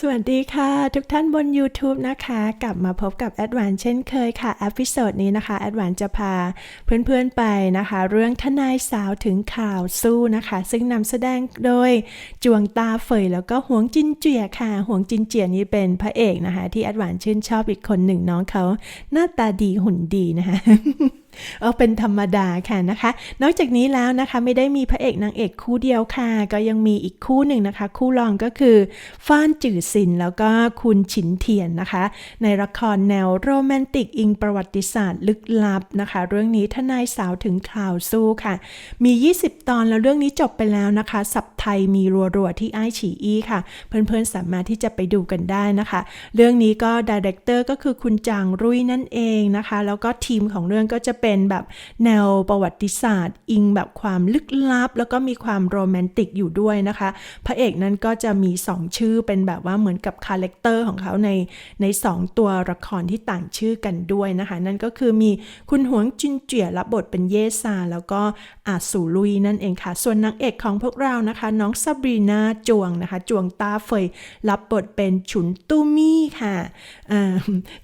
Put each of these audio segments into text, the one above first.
สวัสดีค่ะ ทุกท่านบน YouTube นะคะ กลับมาพบกับแอดวานเช่นเคยค่ะอพิโซดนี้นะคะแอดวานจะพาเพื่อนๆไปนะคะ เรื่องทนายสาวถึงข่าวสู้นะคะ ซึ่งนำแสดงโดยจวงตาเฟยแล้วก็หวงจินเจียค่ะหวงจินเจียนี่เป็นพระเอกนะคะ ที่แอดวานชื่นชอบอีกคนหนึ่งน้องเขาหน้าตาดีหุ่นดีนะคะ เออเป็นธรรมดาค่ะนะคะ นอกจากนี้แล้วนะคะไม่ได้มีพระเอกนางเอกคู่เดียวค่ะ ก็ยังมีอีกคู่หนึ่งนะคะ คู่รองก็คือฟ้านจื่อซินแล้วก็คุณฉินเทียนนะคะ ในละครแนวโรแมนติกอิงประวัติศาสตร์ลึกลับนะคะ เรื่องนี้ทนายสาวถึงข่าวสู้ค่ะ มี 20 ตอนแล้วเรื่องนี้จบไปแล้วนะคะสับไทยมีรัวๆที่ไอฉีอีค่ะ เพื่อนๆสามารถที่จะไปดูกันได้นะคะ เรื่องนี้ก็ดีเรคเตอร์ก็คือคุณจางรุ่ยนั่นเองนะคะ แล้วก็ทีมของเรื่องก็จะเป็นแบบแนวประวัติศาสตร์ อิงแบบความลึกลับ แล้วก็มีความโรแมนติกอยู่ด้วยนะคะ พระเอกนั้นก็จะมี 2 ชื่อเป็นแบบว่าเหมือนกับคาแรคเตอร์ของเขาในใน 2 ตัวละครที่ต่างชื่อกันด้วยนะคะ นั่นก็คือมีคุณหวงจินเจียรับบทเป็นเยซา แล้วก็อาสูลุยนั่นเองค่ะ ส่วนนางเอกของพวกเรานะคะ น้องซาบรีนาจวงนะคะจวงตาเฟยรับบทเป็นฉุนตูมี่ค่ะ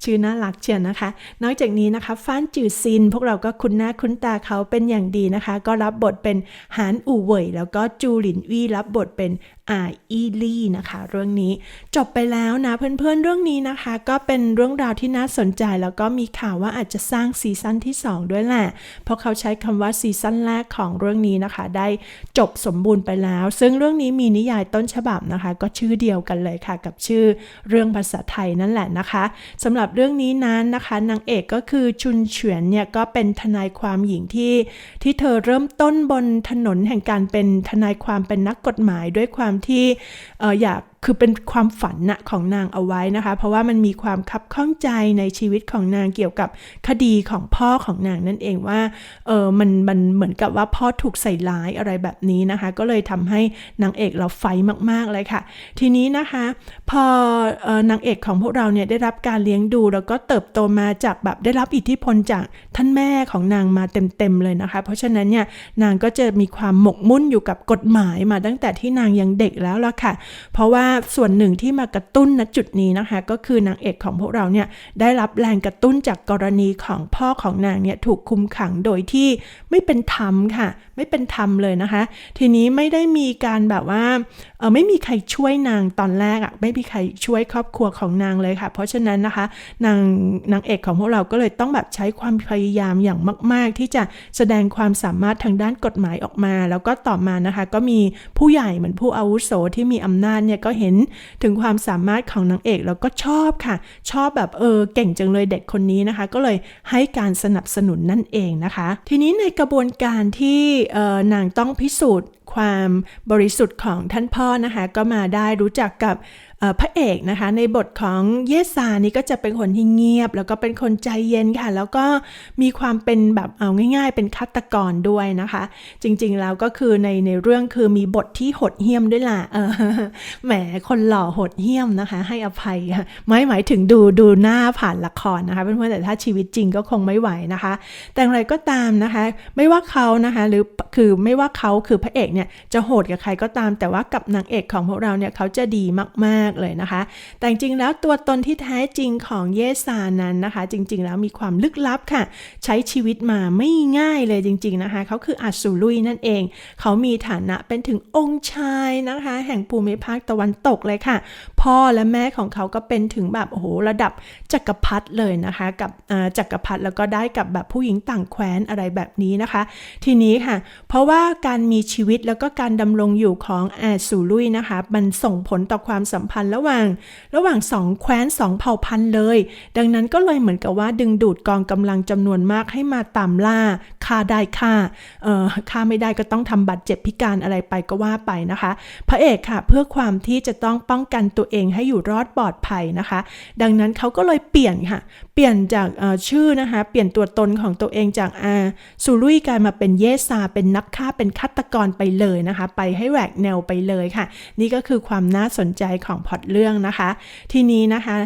ชื่อน่ารักเชียวนะคะ นอกจากนี้นะคะฟ้านจือซินพวกเราก็คุ้นหน้าคุ้นตาเขาเป็นอย่างดีนะคะ ก็รับบทเป็นหานอู่เว่ยแล้วก็จูหลินวี่รับบทเป็นอาอีลี่นะคะ เรื่องนี้จบไปแล้วนะเพื่อนๆเรื่องนี้นะคะ ก็เป็นเรื่องราวที่น่าสนใจแล้วก็มีข่าวว่าอาจจะสร้างซีซั่นที่ 2 ด้วยแหละ เพราะเขาใช้คำว่าซีซั่นแรกของเรื่องนี้นะคะ ได้จบสมบูรณ์ไปแล้ว ซึ่งเรื่องนี้มีนิยายต้นฉบับนะคะ ก็ชื่อเดียวกันเลยค่ะ กับชื่อเรื่องภาษาไทยนั่นแหละนะคะสำหรับเรื่องนี้นั้นนะคะนางเอกก็คือชุนเฉียนเนี่ยก็เป็นทนายความหญิงที่ที่เธอเริ่มต้นบนถนนแห่งการเป็นทนายความเป็นนักกฎหมายด้วยความที่อออยาก คือเป็นความฝันนะของนางเอาไว้นะคะ เพราะว่ามันมีความคับข้องใจในชีวิตของนางเกี่ยวกับคดีของพ่อของนางนั่นเองว่าเออมันมันเหมือนกับว่าพ่อถูกใส่ร้ายอะไรแบบนี้นะคะ ก็เลยทำให้นางเอกเราไฟมากๆเลยค่ะ ทีนี้นะคะ พอเออนางเอกของพวกเราเนี่ยได้รับการเลี้ยงดู แล้วก็เติบโตมาจากแบบได้รับอิทธิพลจากท่านแม่ของนางมาเต็มๆเลยนะคะ เพราะฉะนั้นเนี่ยนางก็จะมีความหมกมุ่นอยู่กับกฎหมายมาตั้งแต่ที่นางยังเด็กแล้วล่ะค่ะ เพราะว่าส่วนหนึ่งที่มากระตุ้นณจุดนี้นะคะ ก็คือนางเอกของพวกเราเนี่ยได้รับแรงกระตุ้นจากกรณีของพ่อของนางเนี่ยถูกคุมขังโดยที่ไม่เป็นธรรมค่ะไม่เป็นธรรมเลยนะคะ ทีนี้ไม่ได้มีการแบบว่าเออไม่มีใครช่วยนางตอนแรกอะ่ะไม่มีใครช่วยครอบครัวของนางเลยค่ะ เพราะฉะนั้นนะคะนางนางเอกของพวกเราก็เลยต้องแบบใช้ความพยายามอย่างมาก ๆ ที่จะแสดงความสามารถทางด้านกฎหมายออกมา แล้วก็ต่อมานะคะ ก็มีผู้ใหญ่เหมือนผู้อาวุโสที่มีอำนาจเนี่ยก็เห็นถึงความสามารถของนางเอกแล้วก็ชอบค่ะ ชอบแบบเออเก่งจังเลยเด็กคนนี้นะคะ ก็เลยให้การสนับสนุนนั่นเองนะคะ ทีนี้ในกระบวนการที่เออนางต้องพิสูจน์ ความบริสุทธิ์ของท่านพ่อนะคะก็มาได้รู้จักกับพระเอกนะคะ ในบทของเยซานี่ก็จะเป็นคนที่เงียบ แล้วก็เป็นคนใจเย็นค่ะ แล้วก็มีความเป็นแบบเอาง่าย ๆ เป็นฆาตกรด้วยนะคะ จริงๆแล้วก็คือในในเรื่องคือมีบทที่หดเหี้ยมด้วยล่ะเออแหมคนหล่อหดเหี้ยมนะคะ ให้อภัยไม่หมายถึงดูดูหน้าผ่านละครนะคะเพื่อนๆแต่ถ้าชีวิตจริงก็คงไม่ไหวนะคะ แต่อย่างไรก็ตามนะคะ ไม่ว่าเขานะคะหรือคือไม่ว่าเขาคือพระเอกเนี่ยจะโหดกับใครก็ตาม แต่ว่ากับนางเอกของพวกเราเนี่ยเขาจะดีมากๆเลยนะคะ แต่จริงๆแล้วตัวตนที่แท้จริงของเยซานั้นนะคะ จริง ๆ แล้วมีความลึกลับค่ะ ใช้ชีวิตมาไม่ง่ายเลยจริง ๆนะคะเขาคืออาสูลุยนั่นเอง เขามีฐานะเป็นถึงองค์ชายนะคะ แห่งภูมิภาคตะวันตกเลยค่ะ พ่อและแม่ของเขาก็เป็นถึงแบบโอ้โหระดับจักรพรรดิเลยนะคะกับจักรพรรดิแล้วก็ได้กับแบบผู้หญิงต่างแคว้นอะไรแบบนี้นะคะ ทีนี้ค่ะ เพราะว่าการมีชีวิตแล้แล้วก็การดำรงอยู่ของอาสูลุยนะคะ มันส่งผลต่อความสัมพันธ์ระหว่าง ระหว่างสองแคว้นสองเผ่าพันธุ์เลย ดังนั้นก็เลยเหมือนกับว่าดึงดูดกองกำลังจำนวนมากให้มาตามล่าฆ่าได้ฆ่าเอ่อฆ่าไม่ได้ก็ต้องทำบัตรเจ็บพิการอะไรไปก็ว่าไปนะคะ พระเอกค่ะ เพื่อความที่จะต้องป้องกันตัวเองให้อยู่รอดปลอดภัยนะคะ ดังนั้นเขาก็เลยเปลี่ยนค่ะ เปลี่ยนจากชื่อนะคะ เปลี่ยนตัวตนของตัวเองจากอาซูลุยกลายมาเป็นเยซาเป็นนักฆ่าเป็นฆาตกรไปเลยนะคะ ไปให้แหวกแนวไปเลยค่ะ นี่ก็คือความน่าสนใจของพอตเรื่องนะคะ ทีนี้นะคะ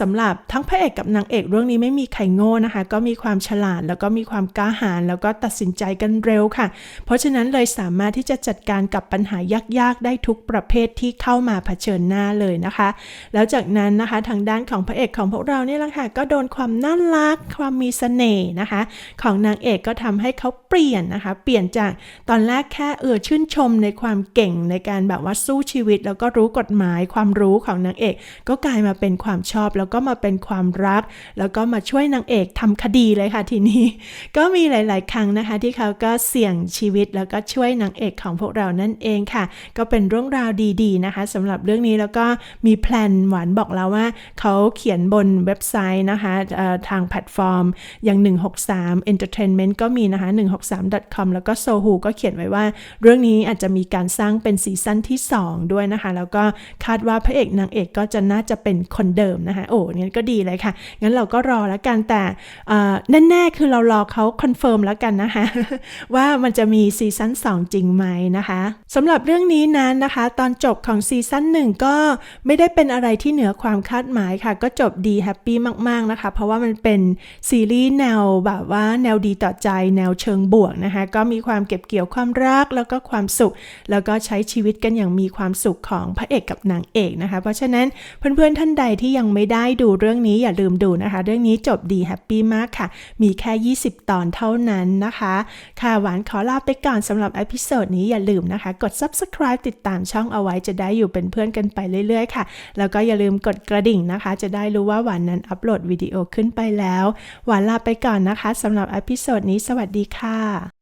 สำหรับทั้งพระเอกกับนางเอกเรื่องนี้ไม่มีใครโง่นะคะ ก็มีความฉลาดแล้วก็มีความกล้าหาญแล้วก็ตัดสินใจกันเร็วค่ะ เพราะฉะนั้นเลยสามารถที่จะจัดการกับปัญหายากๆ ได้ทุกประเภทที่เข้ามาเผชิญหน้าเลยนะคะ แล้วจากนั้นนะคะทางด้านของพระเอกของพวกเราเนี่ยแหละค่ะก็โดนความน่ารักความมีเสน่ห์นะคะ ของนางเอกก็ทำให้เขาเปลี่ยนนะคะ เปลี่ยนจากตอนแรกแค่เออชื่นชมในความเก่งในการแบบว่าสู้ชีวิต แล้วก็รู้กฎหมายความรู้ของนางเอก ก็กลายมาเป็นความชอบ แล้วก็มาเป็นความรัก แล้วก็มาช่วยนางเอกทำคดีเลยค่ะทีนี้ ก็มีหลายๆ ครั้งนะคะ ที่เขาก็เสี่ยงชีวิตแล้วก็ช่วยนางเอกของพวกเรานั่นเองค่ะ ก็เป็นเรื่องราวดีๆนะคะสำหรับเรื่องนี้แล้วก็มีแพลนหวานบอกแล้วว่า เขาเขียนบนเว็บไซต์นะคะทางแพลตฟอร์ม อย่าง 163 Entertainment ก็มีนะคะ 163.com แล้วก็ Sohu ก็เขียนไว้ว่า เรื่องนี้อาจจะมีการสร้างเป็นซีซั่นที่ 2 ด้วยนะคะ แล้วก็คาดว่าพระเอกนางเอกก็จะน่าจะเป็นคนเดิมนะคะ โอ้งั้นก็ดีเลยค่ะ งั้นเราก็รอแล้วกันแต่แน่ๆคือเรารอเขาคอนเฟิร์มแล้วกันนะคะ ว่ามันจะมีซีซั่น2 จริงไหมนะคะสำหรับเรื่องนี้นั้นนะคะ ตอนจบของซีซั่น1 ก็ไม่ได้เป็นอะไรที่เหนือความคาดหมายค่ะ ก็จบดีแฮปปี้มาก ๆ นะคะ เพราะว่ามันเป็นซีรีส์แนวแบบว่าแนวดีต่อใจแนวเชิงบวกนะคะ ก็มีความเก็บเกี่ยวความรักแล้วก็ความสุข แล้วก็ใช้ชีวิตกันอย่างมีความสุขของพระเอกกับนางเอกนะคะ เพราะฉะนั้นเพื่อนๆท่านใดที่ยังไม่ได้ดูเรื่องนี้อย่าลืมดูนะคะ เรื่องนี้จบดีแฮปปี้มากค่ะ มีแค่ 20 ตอนเท่านั้นนะคะ ค่ะหวานขอลาไปก่อนสำหรับอพิโซดนี้อย่าลืมนะคะ กด subscribe ติดตามช่องเอาไว้จะได้อยู่เป็นเพื่อนกันไปเรื่อยๆ ค่ะ แล้วก็อย่าลืมกดกระดิ่งนะคะ จะได้รู้ว่าหวานนั้นอัปโหลดวิดีโอขึ้นไปแล้ว หวานลาไปก่อนนะคะสำหรับอพิโซดนี้สวัสดีค่ะ